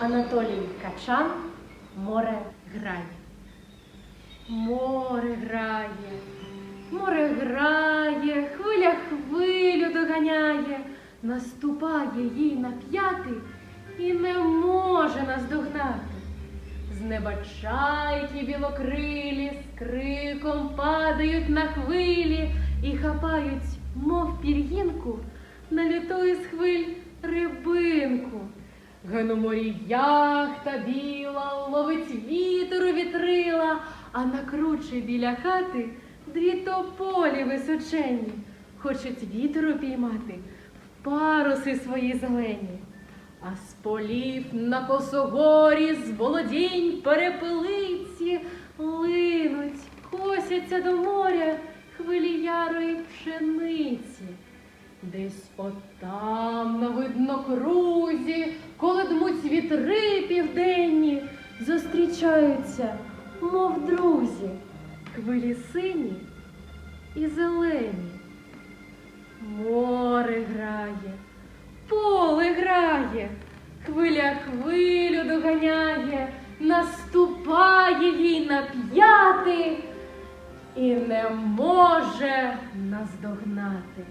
Анатолій Качан Море грає. Море грає, море грає, хвиля хвилю доганяє, наступає їй на п'яти і не може наздогнати. З неба чайки білокрилі з криком падають на хвилі і хапають, мов пір'їнку, налітої з хвиль. Ген у морі яхта біла, ловить вітер у вітрила, а на кручі біля хати дві тополі височені, хочуть вітер упіймати в паруси свої зелені. А з полів на косогорі, з володінь перепелиці линуть, косяться до моря хвилі ярої пшениці. Десь отам на виднокрузі, коли дмуть вітри південні, зустрічаються, мов друзі, хвилі сині і зелені. Море грає, поле грає, хвиля хвилю доганяє, наступає їй на п'яти і не може наздогнати.